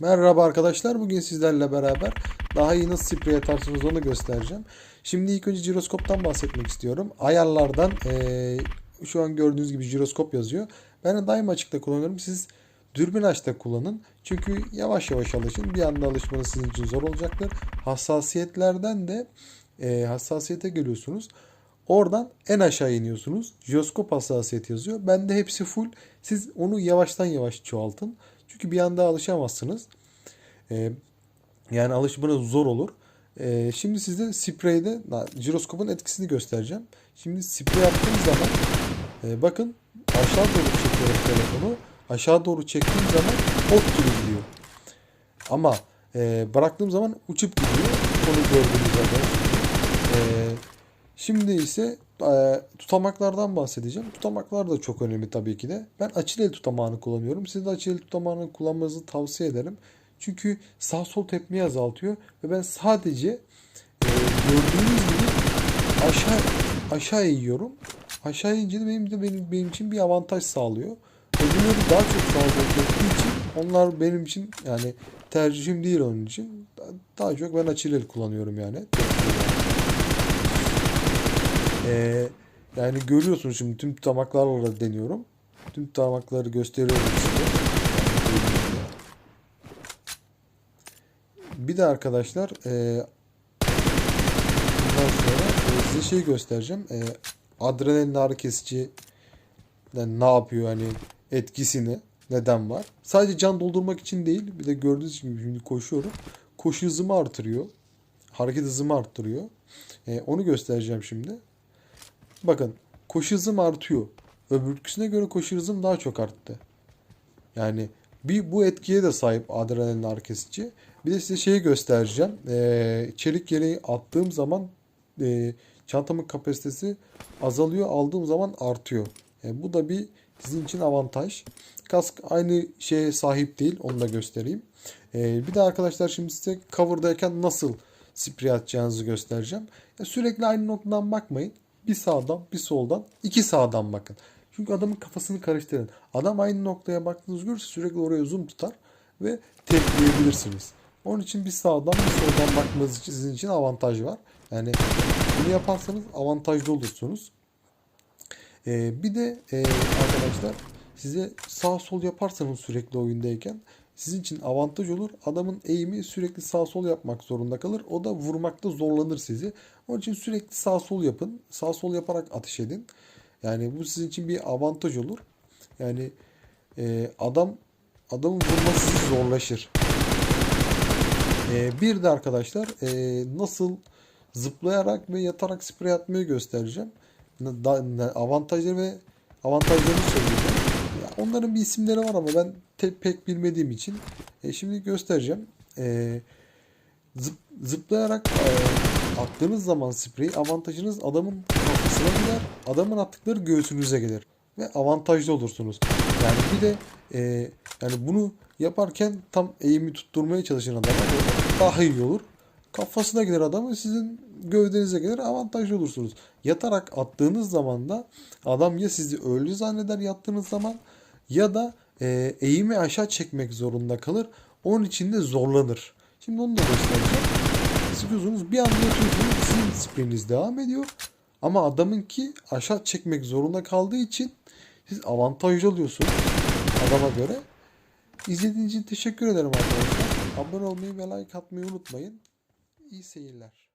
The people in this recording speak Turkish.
Merhaba arkadaşlar. Bugün sizlerle beraber daha iyi nasıl sprey atarsınız onu göstereceğim. Şimdi ilk önce jiroskoptan bahsetmek istiyorum. Ayarlardan eee, şu an gördüğünüz gibi jiroskop yazıyor. Ben de daima açıkta kullanıyorum. Siz dürbün açta kullanın. Çünkü yavaş yavaş alışın. Bir anda alışmanız sizin için zor olacaktır. Hassasiyetlerden de eee, hassasiyete geliyorsunuz. Oradan en aşağı iniyorsunuz. Jiroskop hassasiyet yazıyor. Bende hepsi full. Siz onu yavaştan yavaş çoğaltın. Çünkü bir anda alışamazsınız. Ee, yani alışmanız zor olur. Ee, şimdi size spreyde jiroskopun etkisini göstereceğim. Şimdi sprey yaptığım zaman e, bakın aşağı doğru çekiyorum telefonu. Aşağı doğru çektiğim zaman ok gibi gidiyor. Ama e, bıraktığım zaman uçup gidiyor. Onu gördüğünüz üzere. E, Şimdi ise e, tutamaklardan bahsedeceğim. Tutamaklar da çok önemli tabii ki de. Ben açılı el tutamağını kullanıyorum. Siz de açılı el tutamağını kullanmanızı tavsiye ederim. Çünkü sağ sol tepmeyi azaltıyor ve ben sadece e, gördüğünüz gibi aşağı aşağı eğiyorum. Aşağı ince de benim de benim, benim için bir avantaj sağlıyor. Öbürleri daha çok sağ sol teptiği için onlar benim için yani tercihim değil onun için. Daha çok ben açılı el kullanıyorum yani. Ee, yani görüyorsunuz şimdi tüm tutamaklarla da deniyorum. Tüm tutamakları gösteriyorum size. Bir de arkadaşlar e, bundan sonra e, size şey göstereceğim. E, adrenalin ağrı kesici yani ne yapıyor hani etkisini neden var. Sadece can doldurmak için değil bir de gördüğünüz gibi şimdi koşuyorum. Koşu hızımı artırıyor. Hareket hızımı arttırıyor. E, onu göstereceğim şimdi. Bakın koşu hızım artıyor. Öbürküsüne göre koşu hızım daha çok arttı. Yani bir bu etkiye de sahip adrenalin ağrı kesici. Bir de size şeyi göstereceğim. Ee, çelik yeleği attığım zaman e, çantamın kapasitesi azalıyor. Aldığım zaman artıyor. Yani bu da bir sizin için avantaj. Kask aynı şeye sahip değil. Onu da göstereyim. Ee, bir de arkadaşlar şimdi size cover'dayken nasıl sprey atacağınızı göstereceğim. Ya sürekli aynı noktadan bakmayın. Bir sağdan bir soldan iki sağdan bakın. Çünkü adamın kafasını karıştırın. Adam aynı noktaya baktığınız görürse sürekli oraya zoom tutar ve tepkileyebilirsiniz. Onun için bir sağdan bir soldan bakmanız için sizin için avantaj var. Yani bunu yaparsanız avantajlı olursunuz. Ee, bir de e, arkadaşlar size sağ sol yaparsanız sürekli oyundayken sizin için avantaj olur. Adamın eğimi sürekli sağ sol yapmak zorunda kalır. O da vurmakta zorlanır sizi. Onun için sürekli sağ sol yapın. Sağ sol yaparak atış edin. Yani bu sizin için bir avantaj olur. Yani e, adam adamın vurması zorlaşır. E, bir de arkadaşlar e, nasıl zıplayarak ve yatarak sprey atmayı göstereceğim. Avantajları ve avantajlarını söyleyeceğim. Onların bir isimleri var ama ben te- pek bilmediğim için e, şimdi göstereceğim. E, zıp- zıplayarak e, attığınız zaman spreyi avantajınız adamın kafasına gider. Adamın attıkları göğsünüze gelir. Ve avantajlı olursunuz. Yani bir de e, yani bunu yaparken tam eğimi tutturmaya çalışan adama daha iyi olur. Kafasına gider adamın sizin gövdenize gelir avantajlı olursunuz. Yatarak attığınız zaman da adam ya sizi ölü zanneder yattığınız zaman ya da e, eğimi aşağı çekmek zorunda kalır. Onun için de zorlanır. Şimdi onu da göstereceğim. Sıkıyorsunuz bir anda yatıyorsunuz sizin spreyiniz devam ediyor. Ama adamınki aşağı çekmek zorunda kaldığı için siz avantajlı oluyorsunuz adama göre. İzlediğiniz için teşekkür ederim arkadaşlar. Abone olmayı ve like atmayı unutmayın. İyi seyirler.